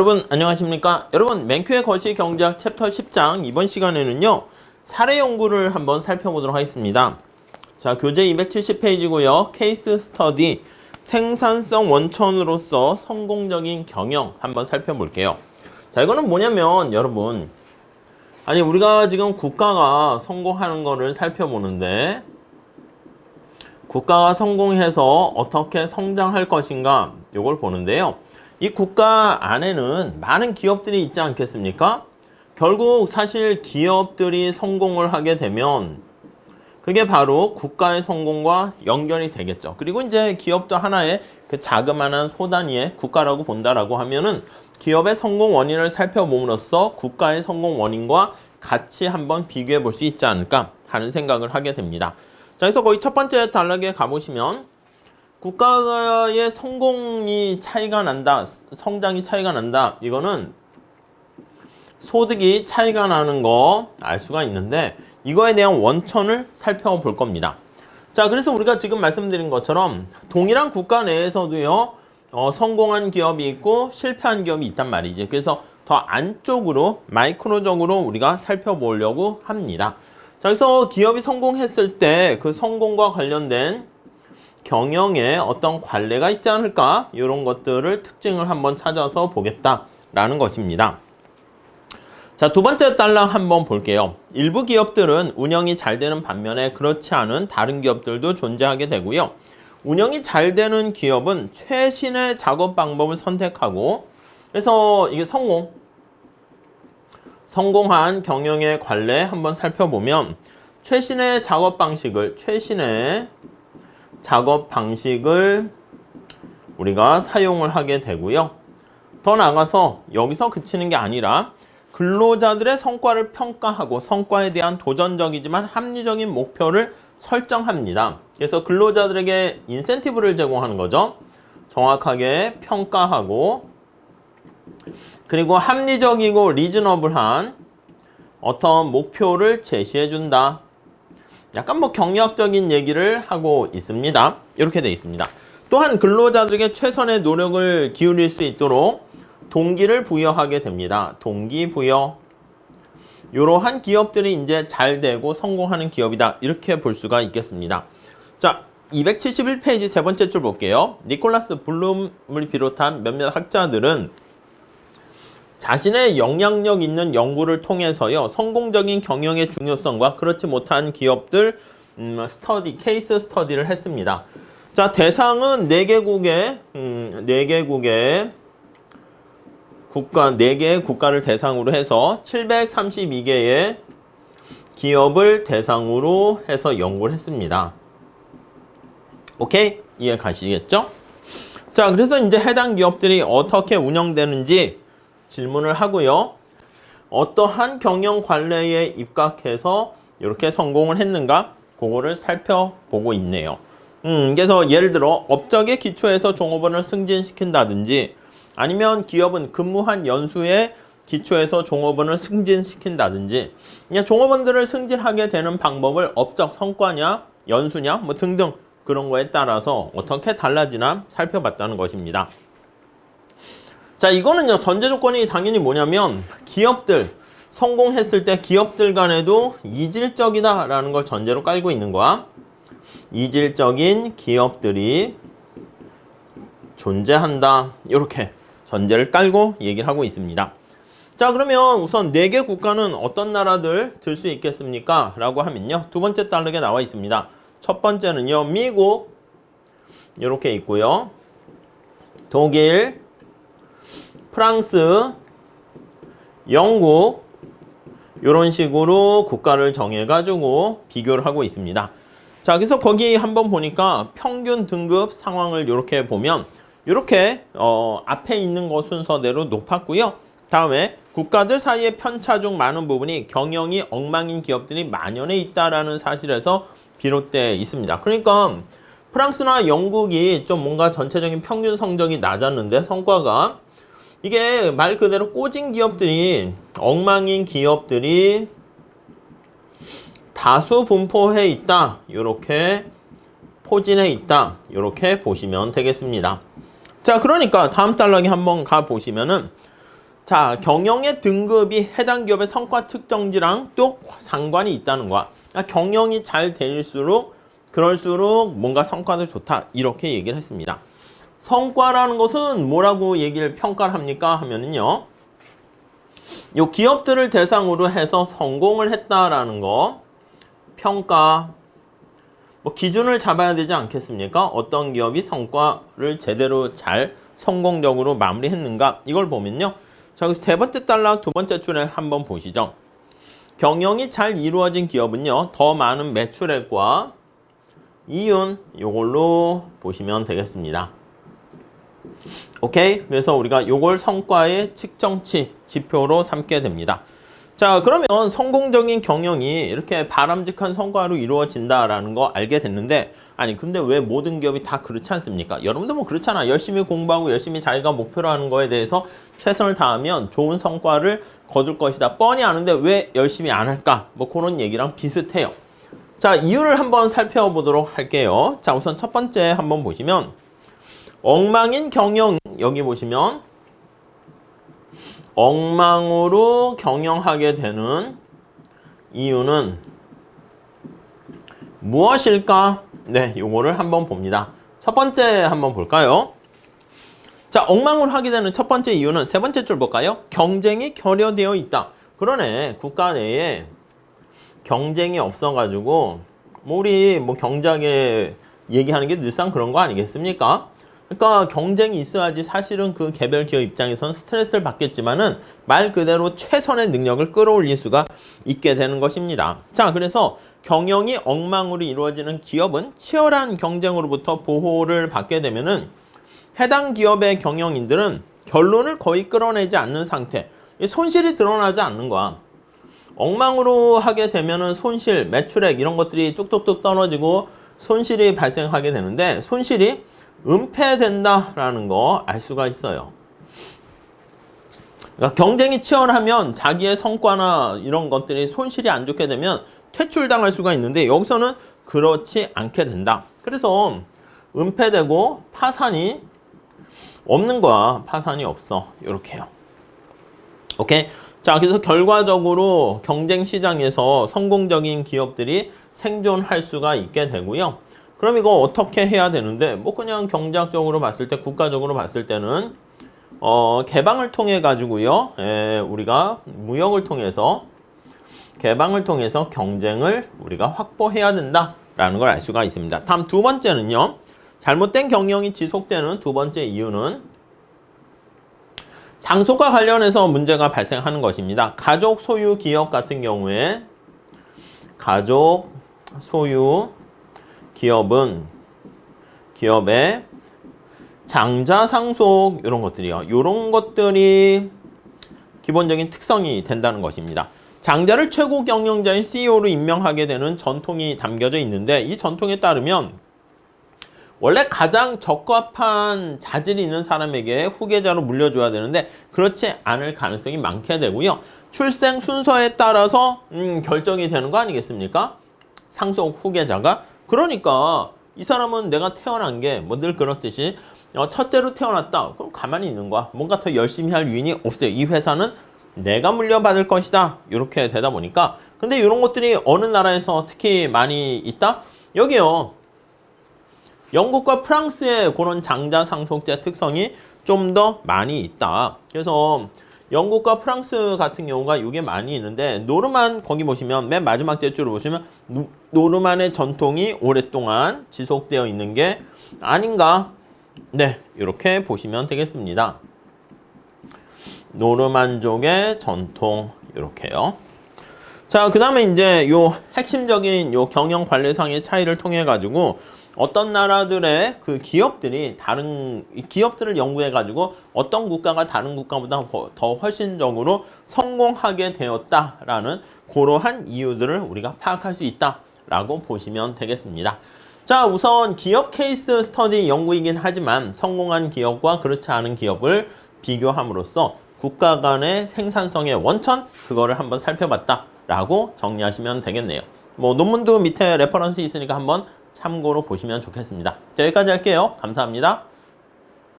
여러분 안녕하십니까? 여러분 맨큐의 거시 경제학 챕터 10장 이번 시간에는요 사례 연구를 한번 살펴보도록 하겠습니다. 자 교재 270페이지고요 케이스 스터디 생산성 원천으로서 성공적인 경영 한번 살펴볼게요. 자 이거는 뭐냐면 여러분 아니 우리가 지금 국가가 성공하는 거를 살펴보는데 국가가 성공해서 어떻게 성장할 것인가 요걸 보는데요. 이 국가 안에는 많은 기업들이 있지 않겠습니까? 결국 사실 기업들이 성공을 하게 되면 그게 바로 국가의 성공과 연결이 되겠죠. 그리고 이제 기업도 하나의 그 자그마한 소단위의 국가라고 본다라고 하면은 기업의 성공 원인을 살펴봄으로써 국가의 성공 원인과 같이 한번 비교해 볼 수 있지 않을까 하는 생각을 하게 됩니다. 자, 그래서 거기 첫 번째 단락에 가보시면 국가의 성공이 차이가 난다, 성장이 차이가 난다. 이거는 소득이 차이가 나는 거 알 수가 있는데 이거에 대한 원천을 살펴볼 겁니다. 자, 그래서 우리가 지금 말씀드린 것처럼 동일한 국가 내에서도요, 어, 성공한 기업이 있고 실패한 기업이 있단 말이지. 그래서 더 안쪽으로 마이크로적으로 우리가 살펴보려고 합니다. 자, 그래서 기업이 성공했을 때 그 성공과 관련된 경영에 어떤 관례가 있지 않을까? 이런 것들을 특징을 한번 찾아서 보겠다라는 것입니다. 자, 두 번째 단락 한번 볼게요. 일부 기업들은 운영이 잘 되는 반면에 그렇지 않은 다른 기업들도 존재하게 되고요. 운영이 잘 되는 기업은 최신의 작업 방법을 선택하고 그래서 이게 성공 성공한 경영의 관례 한번 살펴보면 최신의 작업 방식을 최신의 작업 방식을 우리가 사용을 하게 되고요. 더 나아가서 여기서 그치는 게 아니라 근로자들의 성과를 평가하고 성과에 대한 도전적이지만 합리적인 목표를 설정합니다. 그래서 근로자들에게 인센티브를 제공하는 거죠. 정확하게 평가하고 그리고 합리적이고 리즈너블한 어떤 목표를 제시해 준다. 약간 뭐 경력적인 얘기를 하고 있습니다. 이렇게 되어 있습니다. 또한 근로자들에게 최선의 노력을 기울일 수 있도록 동기를 부여하게 됩니다. 동기 부여. 이러한 기업들이 이제 잘 되고 성공하는 기업이다. 이렇게 볼 수가 있겠습니다. 자, 271페이지 세 번째 줄 볼게요. 니콜라스 블룸을 비롯한 몇몇 학자들은 자신의 영향력 있는 연구를 통해서요 성공적인 경영의 중요성과 그렇지 못한 기업들 음, 스터디 케이스 스터디를 했습니다. 자 대상은 4개국의 음, 4개국의 국가 4개의 국가를 대상으로 해서 732개의 기업을 대상으로 해서 연구를 했습니다. 오케이? 이해 가시겠죠? 자, 그래서 이제 해당 기업들이 어떻게 운영되는지 질문을 하고요. 어떠한 경영 관례에 입각해서 이렇게 성공을 했는가? 그거를 살펴보고 있네요. 음, 그래서 예를 들어 업적의 기초에서 종업원을 승진시킨다든지 아니면 기업은 근무한 연수에 기초에서 종업원을 승진시킨다든지 그냥 종업원들을 승진하게 되는 방법을 업적 성과냐 연수냐 뭐 등등 그런 거에 따라서 어떻게 달라지나 살펴봤다는 것입니다. 자, 이거는요, 전제 조건이 당연히 뭐냐면, 기업들, 성공했을 때 기업들 간에도 이질적이다라는 걸 전제로 깔고 있는 거야. 이질적인 기업들이 존재한다. 이렇게 전제를 깔고 얘기를 하고 있습니다. 자, 그러면 우선 4개 국가는 어떤 나라들 들 수 있겠습니까? 라고 하면요. 두 번째 단락에 나와 있습니다. 첫 번째는요, 미국, 이렇게 있고요. 독일, 프랑스, 영국 이런 식으로 국가를 정해가지고 비교를 하고 있습니다. 자, 그래서 거기 한번 보니까 평균 등급 상황을 이렇게 보면 이렇게 어, 앞에 있는 거 순서대로 높았고요. 다음에 국가들 사이의 편차 중 많은 부분이 경영이 엉망인 기업들이 만연해 있다라는 사실에서 비롯되어 있습니다. 그러니까 프랑스나 영국이 좀 뭔가 전체적인 평균 성적이 낮았는데 성과가 이게 말 그대로 꼬진 기업들이 엉망인 기업들이 다수 분포해 있다. 이렇게 포진해 있다. 이렇게 보시면 되겠습니다. 자, 그러니까 다음 단락에 한번 가 보시면은 자, 경영의 등급이 해당 기업의 성과 측정지랑 또 상관이 있다는 거야. 그러니까 경영이 잘 될수록 그럴수록 뭔가 성과도 좋다. 이렇게 얘기를 했습니다. 성과라는 것은 뭐라고 얘기를 평가를 합니까? 하면은요. 요 기업들을 대상으로 해서 성공을 했다라는 거 평가 뭐 기준을 잡아야 되지 않겠습니까? 어떤 기업이 성과를 제대로 잘 성공적으로 마무리했는가 이걸 보면요. 자, 여기서 세 번째 단락 두 번째 줄에 한번 보시죠. 경영이 잘 이루어진 기업은요. 더 많은 매출액과 이윤 요걸로 보시면 되겠습니다. 오케이? 그래서 우리가 요걸 성과의 측정치 지표로 삼게 됩니다. 자, 그러면 성공적인 경영이 이렇게 바람직한 성과로 이루어진다라는 거 알게 됐는데 아니 근데 왜 모든 기업이 다 그렇지 않습니까? 여러분도 뭐 그렇잖아. 열심히 공부하고 열심히 자기가 목표로 하는 거에 대해서 최선을 다하면 좋은 성과를 거둘 것이다. 뻔히 아는데 왜 열심히 안 할까? 뭐 그런 얘기랑 비슷해요. 자, 이유를 한번 살펴보도록 할게요. 자, 우선 첫 번째 한번 보시면 엉망인 경영 여기 보시면 엉망으로 경영하게 되는 이유는 무엇일까? 네, 요거를 한번 봅니다. 첫 번째 한번 볼까요? 자, 엉망으로 하게 되는 첫 번째 이유는 세 번째 줄 볼까요? 경쟁이 결여되어 있다. 그러네. 국가 내에 경쟁이 없어가지고 뭐 우리 뭐 경작에 얘기하는 게 늘상 그런 거 아니겠습니까? 그러니까 경쟁이 있어야지 사실은 그 개별 기업 입장에서는 스트레스를 받겠지만은 말 그대로 최선의 능력을 끌어올릴 수가 있게 되는 것입니다. 자, 그래서 경영이 엉망으로 이루어지는 기업은 치열한 경쟁으로부터 보호를 받게 되면은 해당 기업의 경영인들은 결론을 거의 끌어내지 않는 상태. 이 손실이 드러나지 않는 거야. 엉망으로 하게 되면은 손실, 매출액 이런 것들이 뚝뚝뚝 떨어지고 손실이 발생하게 되는데 손실이 은폐된다라는 거 알 수가 있어요. 그러니까 경쟁이 치열하면 자기의 성과나 이런 것들이 손실이 안 좋게 되면 퇴출당할 수가 있는데 여기서는 그렇지 않게 된다. 그래서 은폐되고 파산이 없는 거야. 파산이 없어. 이렇게요. 오케이. 자, 그래서 결과적으로 경쟁 시장에서 성공적인 기업들이 생존할 수가 있게 되고요. 그럼 이거 어떻게 해야 되는데 뭐 그냥 경제학적으로 봤을 때 국가적으로 봤을 때는 어, 개방을 통해 가지고요. 에, 우리가 무역을 통해서 개방을 통해서 경쟁을 우리가 확보해야 된다라는 걸 알 수가 있습니다. 다음 두 번째는요. 잘못된 경영이 지속되는 두 번째 이유는 상속과 관련해서 문제가 발생하는 것입니다. 가족 소유 기업 같은 경우에 가족 소유 기업은 기업의 장자 상속 이런 것들이요. 이런 것들이 기본적인 특성이 된다는 것입니다. 장자를 최고 경영자인 CEO로 임명하게 되는 전통이 담겨져 있는데 이 전통에 따르면 원래 가장 적합한 자질이 있는 사람에게 후계자로 물려줘야 되는데 그렇지 않을 가능성이 많게 되고요. 출생 순서에 따라서 음, 결정이 되는 거 아니겠습니까? 상속 후계자가 그러니까 이 사람은 내가 태어난 게 뭐 늘 그렇듯이 어, 첫째로 태어났다. 그럼 가만히 있는 거야. 뭔가 더 열심히 할 유인이 없어요. 이 회사는 내가 물려받을 것이다. 이렇게 되다 보니까 근데 이런 것들이 어느 나라에서 특히 많이 있다? 여기요. 영국과 프랑스의 그런 장자 상속제 특성이 좀 더 많이 있다. 그래서 영국과 프랑스 같은 경우가 이게 많이 있는데 노르만 거기 보시면 맨 마지막 제줄을 보시면 노르만의 전통이 오랫동안 지속되어 있는 게 아닌가? 네, 이렇게 보시면 되겠습니다. 노르만족의 전통 이렇게요. 자, 그 다음에 이제 요 핵심적인 요 경영 관례상의 차이를 통해 가지고 어떤 나라들의 그 기업들이 다른 기업들을 연구해 가지고 어떤 국가가 다른 국가보다 더 훨씬적으로 성공하게 되었다라는 그러한 이유들을 우리가 파악할 수 있다라고 보시면 되겠습니다. 자, 우선 기업 케이스 스터디 연구이긴 하지만 성공한 기업과 그렇지 않은 기업을 비교함으로써 국가 간의 생산성의 원천 그거를 한번 살펴봤다라고 정리하시면 되겠네요. 뭐 논문도 밑에 레퍼런스 있으니까 한번 참고로 보시면 좋겠습니다. 자, 여기까지 할게요. 감사합니다.